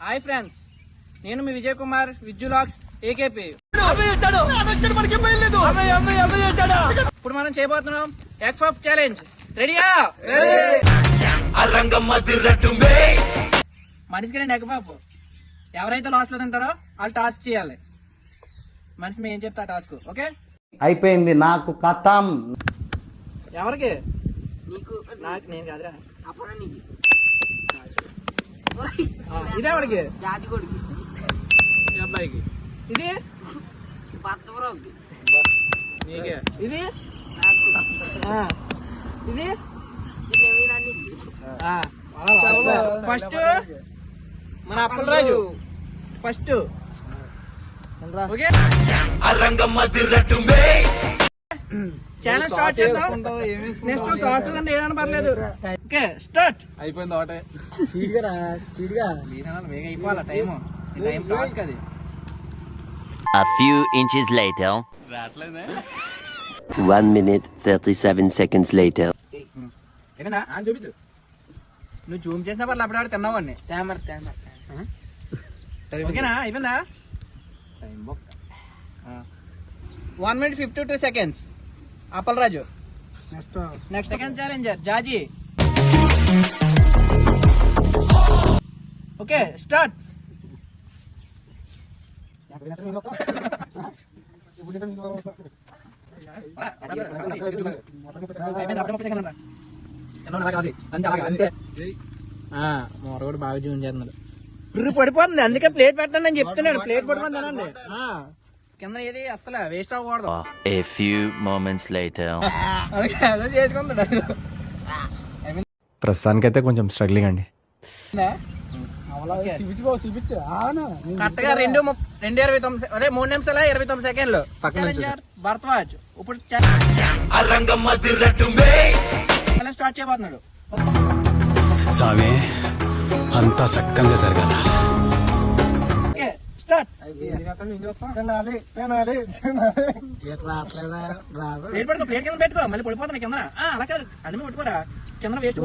Hi friends నేను మీ Vijay Kumar Vijjulax AKP ఇప్పుడు మనం చేయబోతున్నాం ఎగ్ పఫ్ ఛాలెంజ్ రెడీయా మనిషికి రెండు ఎగ్ పఫ్ ఎవరైతే లాస్ట్లో తింటారో వాళ్ళు టాస్క్ చేయాలి. మనిషి మేము ఏం చెప్తా టాస్క్ ఓకే అయిపోయింది నాకు కథం. ఎవరికి? నీకు నాకు నేను కాదురా. ఆ, ఇదే వాడికి? ఈ అబ్బాయికి. ఇది? నీకే. ఇది? ఆ, ఇది? ఫస్ట్ మన Appalaraju. First. Okay? Channel start చేద్దాం. నెక్స్ట్ సాస్ ఏదైనా పర్లేదు. ఓకే స్టార్ట్ అయిపోయింది ఒకటే వేగ అయిపోవాలా టైం టైం టాస్క్ అది. A few inches later. One minute, 37 seconds later. నువ్వు జూమ్ చేసినా పర్లేదు అప్పుడు తిన్నావాడిని ఓకేనా అయిపోయిందా? One minute fifty two seconds Appalaraju. Next next second challenger Jaji. Okay start. మొరగడు బాగా జూన్ చేస్తున్నాడు. పడిపోతుంది అందుకే ప్లేట్ పెట్టండి అని చెప్తున్నాడు. ప్లేట్ తినండి ఆ, కింద ఏది అసలు వేస్ట్ అవ్వకూడదు. A few moments later. అదే చేసుకుంటాడు ప్రస్తుతానికైతే కొంచెం స్ట్రగ్లింగ్ అండి. రెండు ఇరవై తొమ్మిది అదే మూడు నిమిషాల ఇరవై తొమ్మిది సెకండ్లు? భరద్వాజ్ ఇప్పుడు స్టార్ట్ చేయబోతున్నాడు? స్వామి అంతా సక్కంగా జరగాల. స్టార్ట్. తినాలి తినాలి తినాలి. ప్లేట్ పట్టుకో ప్లేట్ కింద పెట్టుకో మళ్ళీ పడిపోతాను కింద ఆ, అలా కాదు. అన్ని పట్టుకోరా. కింద waste?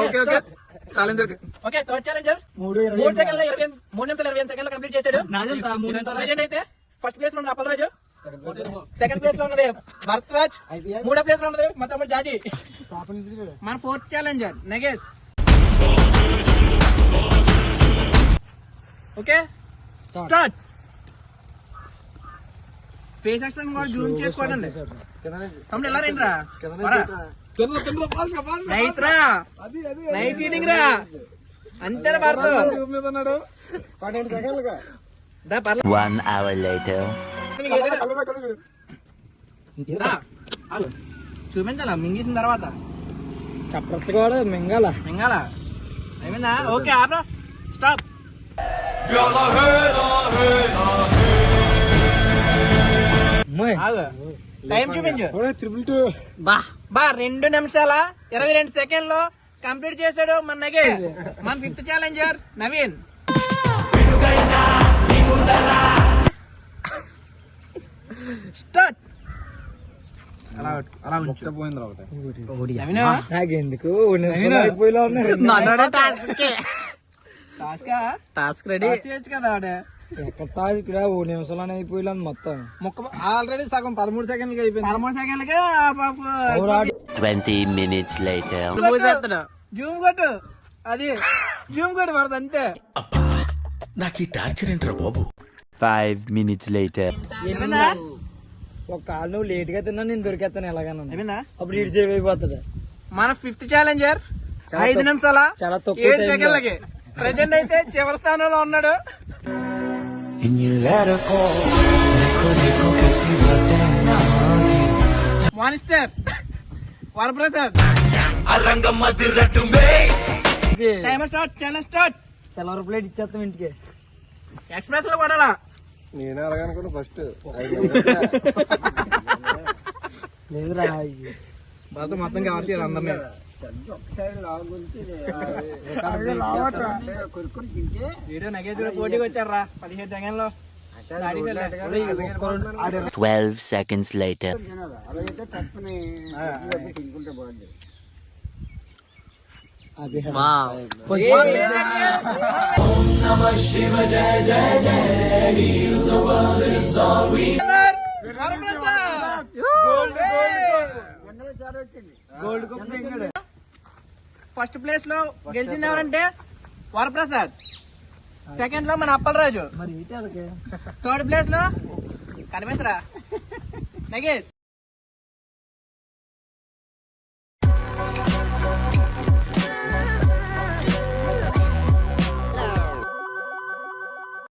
Okay okay. Challenger okay third challenger మూడు ఇరవై మూడు నిమిషాల ఇరవై సెకండ్లు కంప్లీట్ చేశాడు. అయితే ఫస్ట్ ప్లేస్ అప్పలరాజు. సెకండ్ ప్లేస్లో ఉన్నది భరత్రాజ్ మూడో ప్లేస్లో ఉన్నది మా తమ్ముడు జాజీ మన fourth challenger Nagesh okay? Start face expression కూడా జూమ్ చేసుకోండి. తమ్ముడు ఎలా నైస్ రా అది అది నైస్ ఈటింగ్ రా. అంతే భారత్. పర్లేదు చూపించాలా? మింగేసిన తర్వాత. చప్పట్లు కూడా మింగాల. మింగాల? అయిపోయిందా? ఓకే ఆపరా స్టాప్. టైం చూపించు. త్రిపుల్ టూ బా. బా రెండు నిమిషాల? ఇరవై రెండు సెకండ్లు కంప్లీట్ చేశాడు మన నగేష్. మన ఫిఫ్త్ ఛాలెంజర్ నవీన్. స్టార్ట్. అలా పెట్టు, అలా ఉంచు. పోయింది ఒకటి. నవీన్? నాకెందుకు? అయిపోయిలా టాస్క్. టాస్క్? చేయొచ్చు కదా ఆడ. ఎక్కడ టాస్క్ రా ఓ నిమిషంలోనే అయిపోయిలా మొత్తం. ముక్క ఆల్రెడీ సగం పదమూడు సెకండ్లకి అయిపోయింది. పదమూడు సెకండ్లకే. జూమ్ కొట్టు. అది జూమ్ కొట్టు పడదు అంతే. Five minutes later. అయిపోయిందా ఒక కాళ్ళు నువ్వు లేట్గా తిన్నా నేను దొరికేస్తాను ఎలాగన్నా అప్పుడు ఇటు సేవ్ మన ఫిఫ్త్ ఛాలెంజర్ ఐదు నిమిషాల? ఏడు. సెకండ్లకి. ప్రజెంట్ అయితే చివరి స్థానంలో ఉన్నాడు. Monster Varaprasad timer start challenge start silver plate ఇచ్చేస్తాం ఇంటికి. ఎక్స్ప్రెస్లో కొడాలా నేనే అలాగనుకున్నా ఫస్ట్ లేదురా బాతో మొత్తం కవర్ చేయాలి అందరినీ వీడియో నగేజ్ పోటీకి వచ్చారు రా పదిహేడు సెకండ్లో Twelve seconds later. Gold cup first ప్లేస్లో గెలిచింది ఎవరంటే వరప్రసాద్. సెకండ్లో మన అప్పలరాజు. థర్డ్ ప్లేస్లో కనిపించరా నగేష్.